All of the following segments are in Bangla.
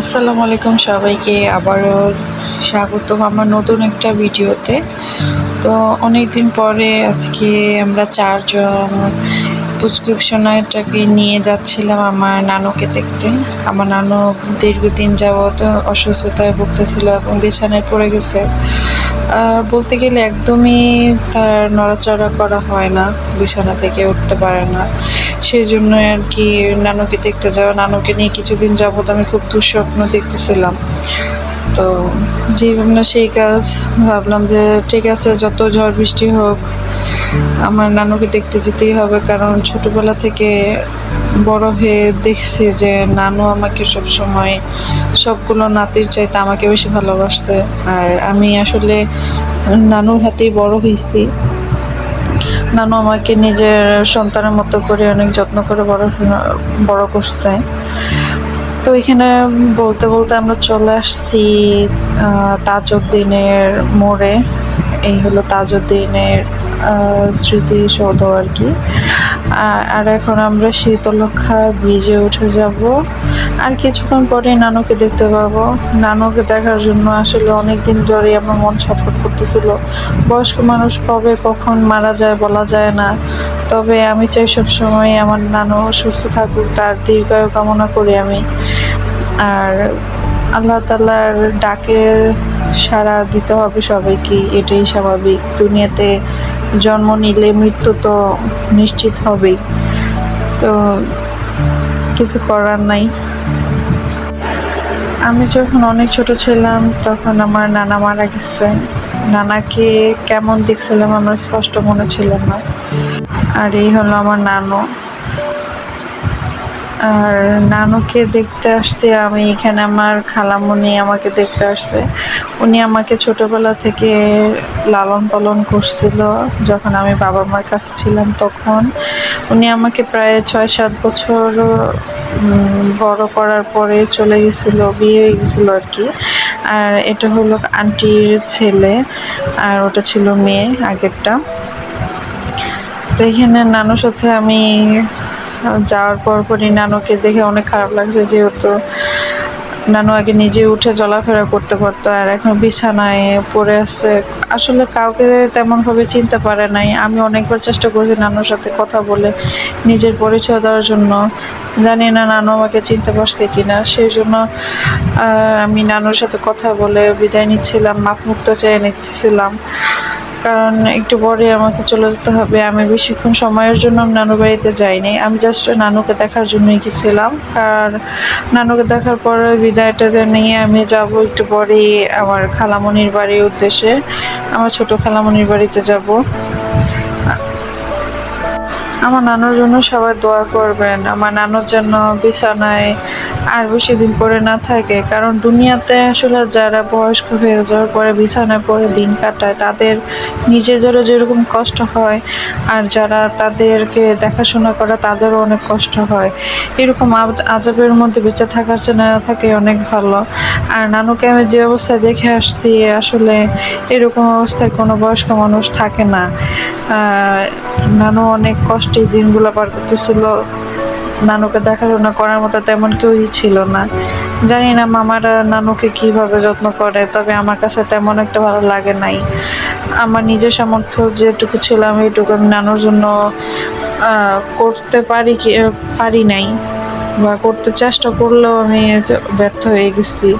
আসসালামু আলাইকুম সবাইকে, আবারও স্বাগতম আমার নতুন একটা ভিডিওতে। তো অনেক দিন পরে আজকে আমরা চারজন প্রেসক্রিপশনটাকে নিয়ে যাচ্ছিলাম আমার নানুকে দেখতে। আমার নানু দীর্ঘদিন যাবৎ অসুস্থতায় ভুগতেছিল এবং বিছানায় পড়ে গেছে। বলতে গেলে একদমই তার নড়াচড়া করা হয় না, বিছানা থেকে উঠতে পারে না। সেই জন্য আর কি নানুকে দেখতে যাওয়া। নানুকে নিয়ে কিছুদিন যাবৎ আমি খুব দুঃস্বপ্ন দেখতেছিলাম। তো যে ভাবনা সেই কাজ, ভাবলাম যে ঠিক আছে, যত ঝড় বৃষ্টি হোক, আমার নানুকে দেখতে যেতেই হবে। কারণ ছোটবেলা থেকে বড় হয়ে দেখছি যে নানু আমাকে সব সময় সবগুলো নাতির চাইতে আমাকে বেশি ভালোবাসতে আর আমি আসলে নানুর হাতেই বড় হয়েছি। নানু আমাকে নিজের সন্তানের মতো করে অনেক যত্ন করে বড় বড় করছে। তো এখানে বলতে বলতে আমরা চলে আসছি তাজউদ্দিনের মোড়ে। এই হলো তাজউদ্দিনের স্মৃতিসৌধ আর কি। আর এখন আমরা শীতলক্ষা ব্রিজে উঠে যাব। আর কিছুক্ষণ পরে নানুকে দেখতে পাবো। নানুকে দেখার জন্য আসলে অনেক দিন ধরে আমার মন ছটফট করতেছিল। বয়স্ক মানুষ কবে কখন মারা যায় বলা যায় না। তবে আমি চাই সবসময় আমার নানু সুস্থ থাকুক, তার দীর্ঘায়ু কামনা করি আমি। আর আল্লাহ তালার ডাকে সাড়া দিতে হবে সবাইকে, এটাই স্বাভাবিক। দুনিয়াতে জন্ম নিলে মৃত্যু তো নিশ্চিত হবেই। তো কিছু করার নাই। আমি যখন অনেক ছোট ছিলাম, তখন আমার নানা মারা গেছে। নানাকে কেমন দেখছিলাম আমার স্পষ্ট মনে ছিল না। আর এই হলো আমার নানু। আর নানুকে দেখতে আসতে আমি এখানে আমার খালামুনি আমাকে দেখতে আসছে। উনি আমাকে ছোটবেলা থেকে লালন পালন করছিল। যখন আমি বাবা মার কাছে ছিলাম তখন। উনি আমাকে প্রায় ছয় সাত বছর বড় করার পরে চলে গেছিল, বিয়ে হয়ে গেছিল আর কি। আর এটা হলো আন্টির ছেলে, আর ওটা ছিল মেয়ে আগেরটা। তো এখানে নানুর সাথে আমি যাওয়ার পর পরই নানুকে দেখে অনেক খারাপ লাগছে, যেহেতু নানু আগে নিজে উঠে চলাফেরা করতে পারতো আর এখন বিছানায় পড়ে আছে। আসলে কাউকে তেমনভাবে চিনতে পারে নাই। আমি অনেকবার চেষ্টা করেছি নানুর সাথে কথা বলে নিজের পরিচয় দেওয়ার জন্য। জানি না নানু আমাকে চিনতে পারছে কিনা। সেই জন্য আমি নানুর সাথে কথা বলে বিদায় নিচ্ছিলাম, মাপ মুক্ত চেয়ে নিচ্ছিলাম। কারণ একটু পরে আমাকে চলে যেতে হবে। আমি বেশিক্ষণ সময়ের জন্য আমি নানু বাড়িতে যাইনি। আমি জাস্ট নানুকে দেখার জন্যই গেছিলাম। আর নানুকে দেখার পরে বিদায়টা নিয়ে আমি যাব একটু পরে আমার খালামণির বাড়ির উদ্দেশ্যে। আমার ছোট খালামণির বাড়িতে যাব। আমার নানুর জন্য সবাই দোয়া করবেন। আমার নানুর জন্য বিছানায় আর বেশি দিন পরে না থাকে। কারণ দুনিয়াতে আসলে যারা বয়স্ক হয়ে যাওয়ার পরে বিছানায় পরে দিন কাটায়, তাদের নিজেদেরও যেরকম কষ্ট হয় আর যারা তাদেরকে দেখাশোনা করে, তাদেরও অনেক কষ্ট হয়। এরকম আজবের মধ্যে বেঁচে থাকার জন্য থাকে অনেক ভালো। আর নানুকে আমি যে অবস্থায় দেখে আসছি, আসলে এরকম অবস্থায় কোনো বয়স্ক মানুষ থাকে না। নানু অনেক কষ্টে দিনগুলো পার করতেছিল, নানুকে দেখাশোনা করার মতো তেমন কেউই ছিল না। জানি না মামারা নানুকে কীভাবে যত্ন করে, তবে আমার কাছে তেমন একটা ভালো লাগে নাই। আমার নিজের সামর্থ্য যেটুকু ছিল, আমি এইটুকু আমি নানুর জন্য করতে পারি কি পারি নাই। বা করতে চেষ্টা করলেও আমি ব্যর্থ হয়ে গেছি।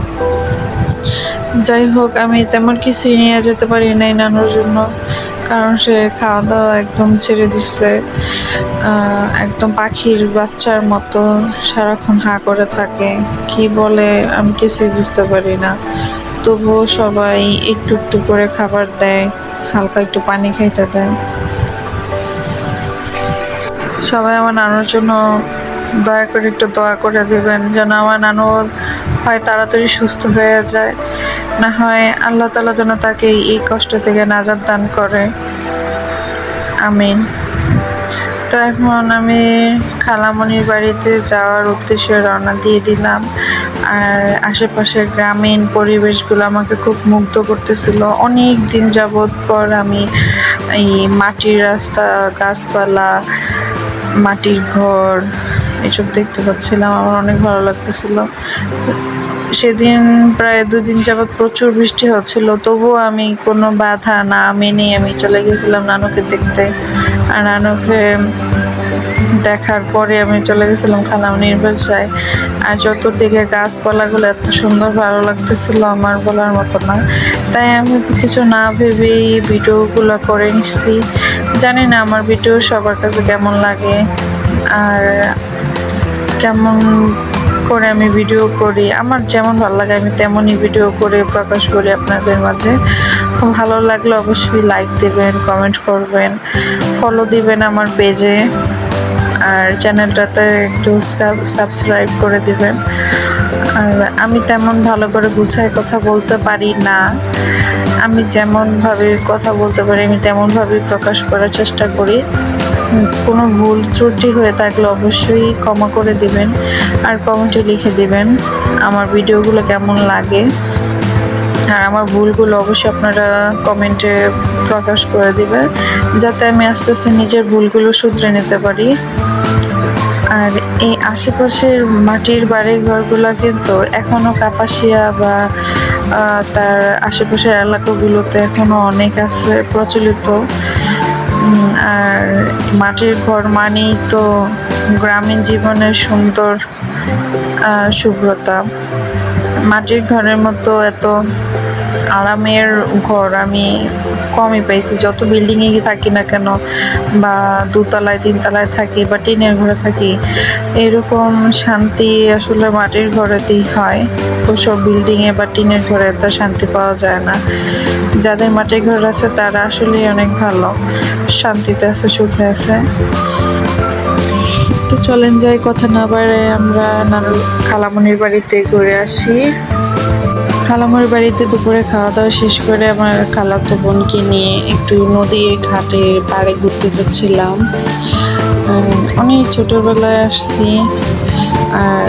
যাই হোক, আমি তেমন কিছুই নিয়ে যেতে পারি নাই নানুর জন্য। কারণ সে খাওয়া দাওয়া একদম ছেড়ে দিচ্ছে একদম পাখির বাচ্চার মতো সারাক্ষণ হা করে থাকে। কি বলে, আমি কিছুই বুঝতে পারি না। তবুও সবাই একটু একটু করে খাবার দেয়, হালকা একটু পানি খাইতে দেয়। সবাই আমার নানুর জন্য দয়া করে একটু দয়া করে দেবেন, যেন আমার নানু হয় তাড়াতাড়ি সুস্থ হয়ে যায়। না হয় আল্লাহ তালা যেন তাকে এই কষ্ট থেকে নাজাদ দান করে। আমিন। তো এখন আমি খালামণির বাড়িতে যাওয়ার উদ্দেশ্যে রওনা দিয়ে দিলাম। আর আশেপাশের গ্রামীণ পরিবেশগুলো আমাকে খুব মুগ্ধ করতেছিল। অনেক দিন যাবৎ পর আমি এই মাটির রাস্তা, গাছপালা, মাটির ঘর এসব দেখতে পাচ্ছিলাম, আমার অনেক ভালো লাগতেছিল। সেদিন প্রায় দুদিন যাবৎ প্রচুর বৃষ্টি হচ্ছিল, তবুও আমি কোনো বাধা না মেনে আমি চলে গেছিলাম নানুকে দেখতে। আর নানুকে দেখার পরে আমি চলে গেছিলাম খালামনির বাসায়। আর চতুর্দিকে গাছপালাগুলো এত সুন্দর ভালো লাগতেছিল, আমার বলার মতো না। তাই আমি কিছু না ভেবেই ভিডিওগুলো করে নিচ্ছি। জানি না আমার ভিডিও সবার কাছে কেমন লাগে। আর কেমন করে আমি ভিডিও করি, আমার যেমন ভালো লাগে, আমি তেমনই ভিডিও করে, প্রকাশ করি আপনাদের মাঝে। খুব ভালো লাগলে, অবশ্যই লাইক দেবেন কমেন্ট করবেন ফলো দিবেন আমার পেজে আর চ্যানেলটাতে একটু সাবস্ক্রাইব করে দিবেন। আর আমি তেমন ভালো করে গুছায় কথা বলতে পারি না। আমি যেমনভাবে কথা বলতে পারি, আমি তেমনভাবেই প্রকাশ করার চেষ্টা করি। কোনো ভুল ত্রুটি হয়ে থাকলে অবশ্যই ক্ষমা করে দিবেন আর কমেন্টে লিখে দিবেন আমার ভিডিওগুলো কেমন লাগে। আর আমার ভুলগুলো অবশ্যই আপনারা কমেন্টে প্রকাশ করে দিবেন, যাতে আমি আস্তে আস্তে নিজের ভুলগুলো শুধরে নিতে পারি। আর এই আশেপাশের মাটির বাড়ি ঘরগুলো কিন্তু এখনও কাপাসিয়া বা তার আশেপাশের এলাকাগুলোতে এখনও অনেক আছে, প্রচলিত। আর মাটির ঘর মানেই তো গ্রামীণ জীবনের সুন্দর শুভ্রতা। মাটির ঘরের মতো এত আরামের ঘর আমি কমই পাইছি। যত বিল্ডিংয়ে থাকি না কেন বা দুতলায়, তিনতলায় থাকি বা টিনের ঘরে থাকি, এরকম শান্তি আসলে মাটির ঘরেতেই হয়। ওসব বিল্ডিংয়ে বা টিনের ঘরে এত শান্তি পাওয়া যায় না। যাদের মাটির ঘর আছে তারা আসলেই অনেক ভালো। শান্তিতে আছে, সুখে আছে। তো চলেন যাই, কথা না বাড়ে আমরা খালামনির বাড়িতে ঘুরে আসি। খালামনির বাড়িতে দুপুরে খাওয়া দাওয়া শেষ করে আমার খালাতো বোনকে নিয়ে একটু নদীর ঘাটে পাড়ে ঘুরতে যাচ্ছিলাম। অনেক ছোটোবেলায় আসছি আর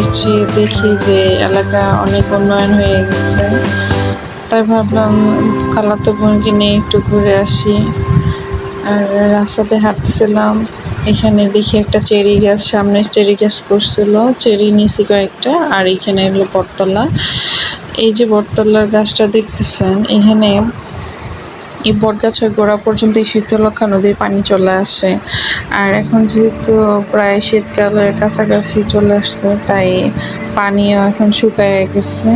এসে দেখি যে এলাকা অনেক উন্নয়ন হয়ে গেছে। তাই ভাবলাম খালাতো বোনকে নিয়ে একটু ঘুরে আসি। আর রাস্তাতে হাঁটতেছিলাম। এখানে দেখি একটা চেরি গাছ, সামনে চেরি গাছ করছিল চেরি নিছি কয়েকটা আর এখানে এগুলো বটতলা। এই যে বটতলার গাছটা দেখতেছেন, এখানে এই বট গাছের গোড়া পর্যন্ত এই শীতলক্ষা নদীর পানি চলে আসে। আর এখন যেহেতু প্রায় শীতকালের কাছাকাছি চলে আসছে, তাই পানিও এখন শুকায় গেছে।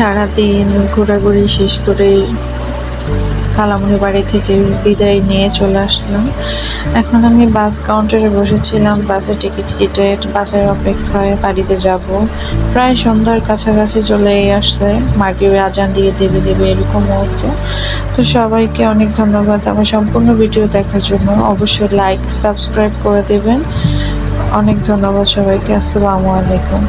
সারাদিন ঘোরাঘুরি শেষ করে খালামুনি বাড়ি থেকে বিদায় নিয়ে চলে আসলাম। এখন আমি বাস কাউন্টারে বসেছিলাম বাসে টিকিট কেটে বাসের অপেক্ষায় বাড়িতে যাব। প্রায় সন্ধ্যার কাছাকাছি চলে আসছে। মাকে আজান দিয়ে দেবে দেবে এরকম মুহূর্ত। তো সবাইকে অনেক ধন্যবাদ আমার সম্পূর্ণ ভিডিও দেখার জন্য। অবশ্যই লাইক সাবস্ক্রাইব করে দেবেন। অনেক ধন্যবাদ সবাইকে। আসসালামু আলাইকুম।